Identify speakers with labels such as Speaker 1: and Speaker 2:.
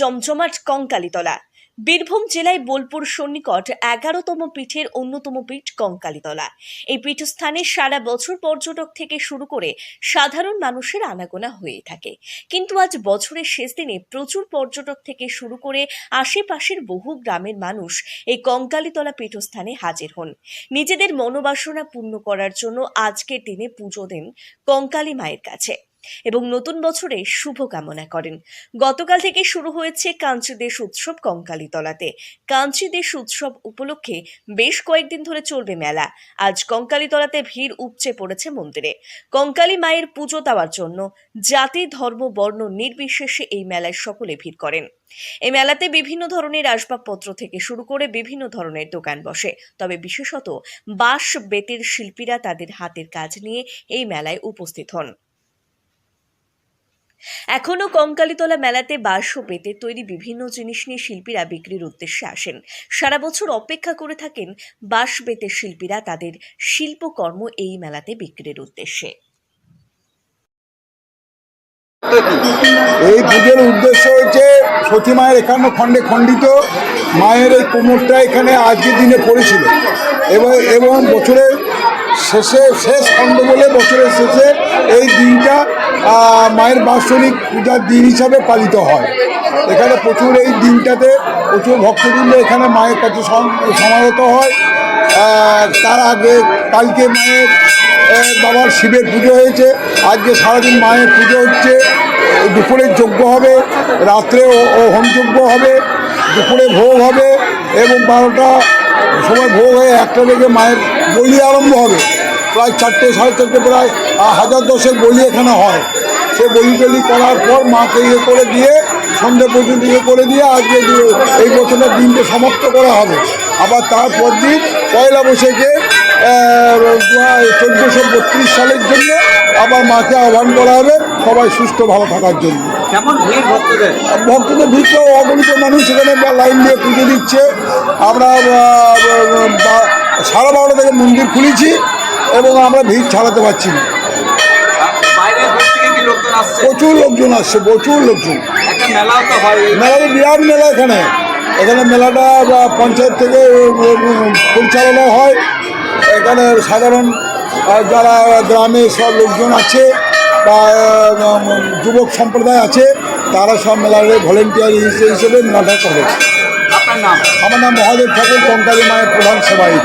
Speaker 1: জমজমাট কঙ্কালীতলা। বীরভূম জেলায় বোলপুর সন্নিকট এগারোতম পীঠের অন্যতম পীঠ কঙ্কালীতলা। এই পীঠস্থানে সারা বছর পর্যটক থেকে শুরু করে সাধারণ মানুষের আনাগোনা হয়ে থাকে। কিন্তু আজ বছরের শেষ দিনে প্রচুর পর্যটক থেকে শুরু করে আশেপাশের বহু গ্রামের মানুষ এই কঙ্কালীতলা পীঠস্থানে হাজির হন। নিজেদের মনোবাসনা পূর্ণ করার জন্য আজকের দিনে পুজো দেন কঙ্কালী মায়ের কাছে। এবং নতুন বছরে শুভ কামনা করেন। গতকাল থেকে শুরু হয়েছে কাঞ্চি দেশ উৎসব কঙ্কালীতলাতে। কাঞ্চি দেশ উৎসব উপলক্ষে বেশ কয়েকদিন ধরে চলবে মেলা। আজ কঙ্কালীতলাতে ভিড় উপচে পড়েছে মন্দিরে। কঙ্কালী মায়ের পুজো দেওয়ার জন্য জাতি, ধর্ম, বর্ণ নির্বিশেষে এই মেলায় সকলে ভিড় করেন। এই মেলাতে বিভিন্ন ধরনের আসবাবপত্র থেকে শুরু করে বিভিন্ন ধরনের দোকান বসে। তবে বিশেষত বাঁশ, বেতের শিল্পীরা তাদের হাতের কাজ নিয়ে এই মেলায় উপস্থিত হন। এখনও কঙ্কালীতলা মেলাতে বাঁশ ও বেতের তৈরি বিভিন্ন জিনিস নিয়ে শিল্পীরা বিক্রির উদ্দেশ্যে আসেন। সারা বছর অপেক্ষা করে থাকেন বাঁশ বেতের শিল্পীরা তাদের শিল্পকর্ম এই মেলাতে বিক্রির উদ্দেশ্যে।
Speaker 2: এই পুজোর উদ্দেশ্য হচ্ছে সতী মায়ের একান্ন খণ্ডে খণ্ডিত মায়ের এই কোমরটা এখানে আজকের দিনে পড়েছিল। এবং এবং বছরের শেষে শেষ খণ্ড বলে বছরের শেষে এই দিনটা মায়ের বাৎসরিক পূজার দিন হিসাবে পালিত হয়। এখানে প্রচুর এই দিনটাতে প্রচুর ভক্তবৃন্দ এখানে মায়ের কাছে সম- সমাগত হয়। তার আগে কালকে মায়ের বাবার শিবের পুজো হয়েছে। আজকে সারাদিন মায়ের পুজো হচ্ছে। দুপুরের যজ্ঞ হবে রাত্রে ও হোমযজ্ঞ হবে, দুপুরে ভোগ হবে এবং বারোটা সময় ভোগ হয়ে একটা থেকে মায়ের বলি আরম্ভ হবে। প্রায় চারটে, সাড়ে চারটে, প্রায় হাজার দশেক বলি এখানে হয়। সে বলি টলি করার পর মাকে ইয়ে করে দিয়ে সন্ধে পর্যন্ত ইয়ে করে দিয়ে আজকে এই বছরের দিনকে সমাপ্ত করা হবে। আবার তারপর দিন পয়লা বৈশাখে চোদ্দোশো বত্রিশ সালের জন্য আবার মাকে আহ্বান করা হবে। সবাই সুস্থ ভালো থাকার জন্য।
Speaker 3: ভক্তদের?
Speaker 2: ভিড় অগণিত মানুষ সেখানে বা লাইন দিয়ে পুজো দিচ্ছে। আমরা সাড়ে বারোটা থেকে মন্দির খুলেছি এবং আমরা ভিড় ছাড়াতে পারছি না। প্রচুর লোকজন আসছে প্রচুর লোকজন। মেলাটা বিরাট মেলা এখানে। এখানে মেলাটা পঞ্চায়েত থেকে পরিচালনা হয়। এখানে সাধারণ যারা গ্রামে সব লোকজন আছে বা যুবক সম্প্রদায় আছে তারা সব মেলার ভলেন্টিয়ার হিসেবে মেলাটা করে আমার নাম মহাদেব ঠাকুর কঙ্কালী মায়ের প্রধান সেবায়িত।